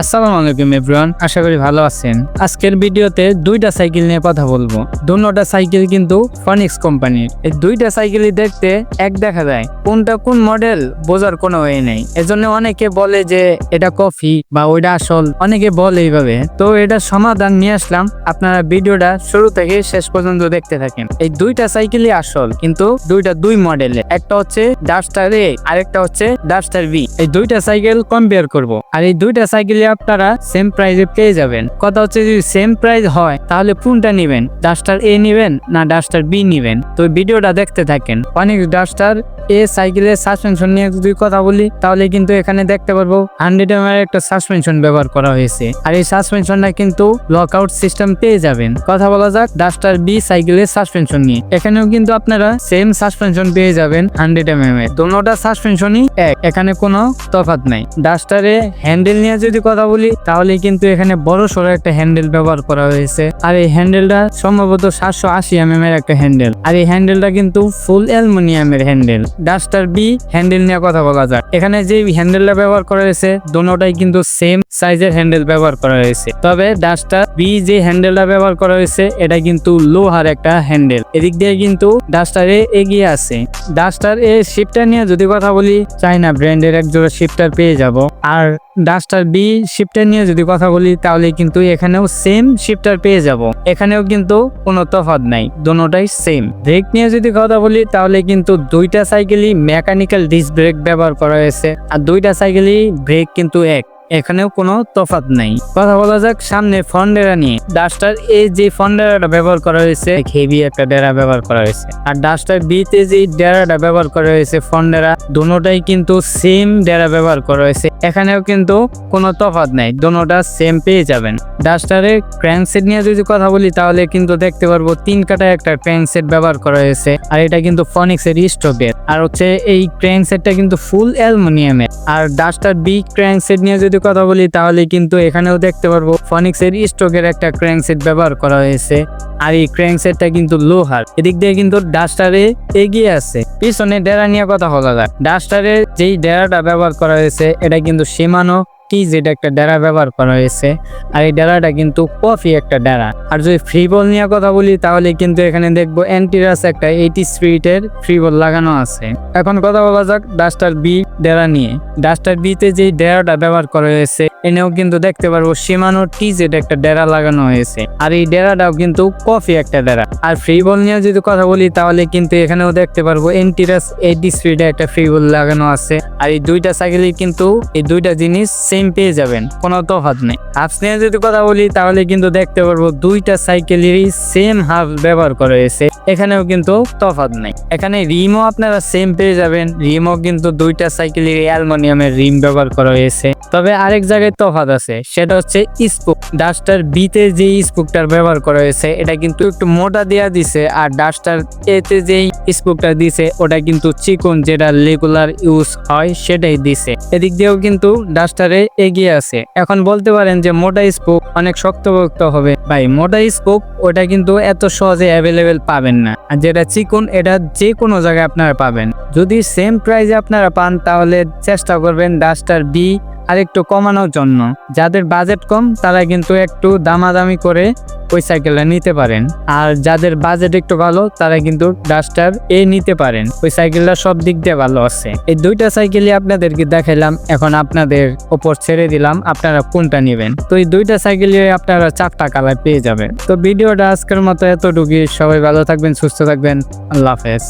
আসসালামু আলাইকুম এভরিওয়ান আশা করি ভালো আছেন। আজকের ভিডিওতে দুইটা সাইকেল নিয়ে কথা বলব। দুটা সাইকেল কিন্তু ফনিক্স কোম্পানির এই দুইটা সাইকেলই দেখতে এক দেখা যায়। কোনটা কোন মডেল বোঝার কোনো ওয়ে নেই। এজন্য অনেকে বলে যে এটা কফি বা ওইটা আসল। অনেকে বলে এইভাবে। তো এটা সমাধান নিয়ে আসলাম। আপনারা ভিডিওটা শুরু থেকে শেষ পর্যন্ত দেখতে থাকেন। এই দুইটা সাইকেলই আসল, কিন্তু দুইটা দুই মডেলের একটা হচ্ছে ডাস্টার এ আরেকটা হচ্ছে ডাস্টার বি এই দুইটা সাইকেল কম্পেয়ার করব। আর এই দুইটা সাইকেলে আপনারা সেম প্রাইজে পেয়ে যাবেন। কথা হচ্ছে যদি সেম প্রাইজ হয়, তাহলে কোনটা নেবেন? ডাস্টার এ নেবেন না ডাস্টার বি নেবেন? তো ভিডিওটা দেখতে থাকেন। অনেক ডাস্টার এ সাইকেলের সাসপেনশন নিয়ে যদি কথা বলি, তাহলে কিন্তু এখানে দেখতে পারব হান্ড্রেড এম এর একটা সাসপেনশন ব্যবহার করা হয়েছে। আর এই সাসপেনশনটা কিন্তু লক আউট সিস্টেম পেয়ে যাবেন। কথা বলা যাক ডাস্টার বি সাইকেলের সাসপেনশন নিয়ে। এখানেও কিন্তু আপনারা সেম সাসপেনশন পেয়ে যাবেন হান্ড্রেড এম এম এর দোনোটা সাসপেনশনই এক, এখানে কোনো তফাৎ নাই। ডাস্টারে হ্যান্ডেল নিয়ে যদি কথা বলি, তাহলে কিন্তু এখানে বড় সড়ো একটা হ্যান্ডেল ব্যবহার করা হয়েছে। আর এই হ্যান্ডেলটা সম্ভবত সাতশো আশি এম এম এর একটা হ্যান্ডেল আর এই হ্যান্ডেলটা কিন্তু ফুল অ্যালুমিনিয়ামের হ্যান্ডেল ডাস্টার বি হ্যান্ডেল নিয়ে কথা বলা যায়। এখানে যে হ্যান্ডেলটা ব্যবহার করা হয়েছে, দোনোটাই কিন্তু সেম সাইজের হ্যান্ডেল ব্যবহার করা হয়েছে। তবে ডাস্টার বি যে হ্যান্ডেলটা ব্যবহার করা হয়েছে, এটা কিন্তু লোহার একটা হ্যান্ডেল। এদিক দিয়ে কিন্তু ডাস্টার এ এগিয়ে আছে। ডাস্টার এ শিফটার নিয়ে যদি কথা বলি চাইনা ব্র্যান্ডের এক জোড়া শিফটার পেয়ে যাব। আর ডাস্টার বি শিফটার নিয়ে যদি কথা বলি, তাহলে কিন্তু এখানেও সেম শিফটার পেয়ে যাব। এখানেও কিন্তু কোনো তফাত নাই দোনোটাই সেম ব্রেক নিয়ে যদি কথা বলি, তাহলে কিন্তু দুইটা সাইকেলই মেকানিক্যাল ডিস্ক ব্রেক ব্যবহার করা হয়েছে, আর দুইটা সাইকেলই ব্রেক কিন্তু এক। এখানেও কোনো তফাত নাই। কথা বলা যাক সামনে ফন্ডেরা নিয়ে। ডাস্টার এ যে ফন্ডেরাটা ব্যবহার করা হয়েছে হেভি একটা ডেরা ব্যবহার করা হয়েছে। আর ডাস্টার বি তে যে ডেরাটা ব্যবহার করা হয়েছে ফন্ডেরা দুটোটাই কিন্তু সেম ডেরা ব্যবহার করা হয়েছে। এখানেও কিন্তু কোনো তফাৎ নাই দুটোটা সেম পেয়ে যাবেন। ডাস্টারের ক্র্যাঙ্কসেট নিয়ে যদি কথা বলি, তাহলে কিন্তু দেখতে পারব তিন কাটা একটা ক্র্যাঙ্কসেট ব্যবহার করা হয়েছে, আর এটা কিন্তু ফনিক্সের স্টকের। আর হচ্ছে এই ক্র্যাঙ্কসেটটা কিন্তু ফুল অ্যালুমিনিয়ামের আর ডাস্টার বি ক্র্যাঙ্কসেট নিয়ে যদি কথা বলি, তাহলে কিন্তু এখানেও দেখতে পারব ফনিক্সের স্টকের একটা ক্র্যাঙ্কসেট ব্যবহার করা হয়েছে। আর এই ক্র্যাঙ্কসেটটা কিন্তু লোহার। এদিক দিয়ে কিন্তু ডাস্টারে এগিয়ে আছে। পিছনে ডেরা নিয়ে কথা বলা যায়। ডাস্টারের যেই ডেরাটা ব্যবহার করা হয়েছে, এটা কিন্তু সীমানো টি যেটা একটা ডেরা ব্যবহার করা হয়েছে। আর এই ডেরাটা কিন্তু কফি একটা ডেরা। আর যদি ফ্রি বল নিয়ে কথা বলি, তাহলে কিন্তু এখানে দেখব অ্যান্টিরাস একটা এইটি স্পিরিটের ফ্রি বল লাগানো আছে। এখন কথা বলা যাক ডাস্টার বি ডেরা নিয়ে। ডাস্টার বিতে যে ডেরাটা ব্যবহার করা হয়েছে এনেও কিন্তু দেখতে পারব সীমানো টি একটা ডেরা লাগানো হয়েছে। আর এই ডেরাটাও কিন্তু কফি একটা ডেরা। আর ফ্রি বল নিয়ে যদি কথা বলি, তাহলে কিন্তু এখানেও দেখতে পারব এন্টিরাস এইটি স্পিডে একটা ফ্রি বল লাগানো আছে। আর এই দুইটা সাইকেলই কিন্তু এই দুইটা জিনিস সেম পেয়ে যাবেন, কোনো তফাৎ নেই। হাফস নিয়ে যদি কথা বলি, তাহলে কিন্তু দেখতে পারব দুইটা সাইকেলেরই সেম হাফ ব্যবহার করা হয়েছে। এখানেও কিন্তু তফাত নেই। এখানে রিমও আপনারা সেম পেয়ে যাবেন। রিমও কিন্তু দুইটা সাইকেলের অ্যালুমিনিয়ামের রিম ব্যবহার করা হয়েছে। তবে আরেক জায়গায় তফাত আছে, সেটা হচ্ছে স্পুক ডাস্টার বিতে যে স্পুকটার ব্যবহার করা হয়েছে, এটা কিন্তু একটু মোটা দেয়া দিছে, আর ডাস্টার এতে যেই স্পুকটা দিছে, ওটা কিন্তু চিকন, যেটা রেগুলার ইউজ হয়, সেটাই দিছে। এদিক দিয়েও কিন্তু ডাস্টারে এগিয়ে আছে। এখন বলতে পারেন যে মোটা স্পুক অনেক শক্তপোক্ত হবে। ভাই, মোটা স্পুক ওটা কিন্তু এত সহজে অ্যাভেলেবেল পাবেন না। আর যেটা চিকন, এটা যে কোনো জায়গায় আপনারা পাবেন। যদি সেম প্রাইসে আপনারা পান, তাহলে চেষ্টা করবেন ডাস্টার বি আর একটু কমানোর জন্য। যাদের বাজেট কম, তারা কিন্তু একটু দামাদামি করে ওই সাইকেলটা নিতে পারেন। আর যাদের বাজেট একটু ভালো, তারা কিন্তু ডাস্টার এ নিতে পারেন। ওই সাইকেলটা সব দিক দিয়ে ভালো আছে। এই দুইটা সাইকেলই আপনাদেরকে দেখাইলাম। এখন আপনাদের ওপর ছেড়ে দিলাম। আপনারা কোনটা নেবেন? তো এই দুইটা সাইকেলে আপনারা চারটা কালার পেয়ে যাবেন। তো ভিডিওটা আজকের মতো এতটুকুই। সবাই ভালো থাকবেন, সুস্থ থাকবেন। আল্লাহ হাফেজ।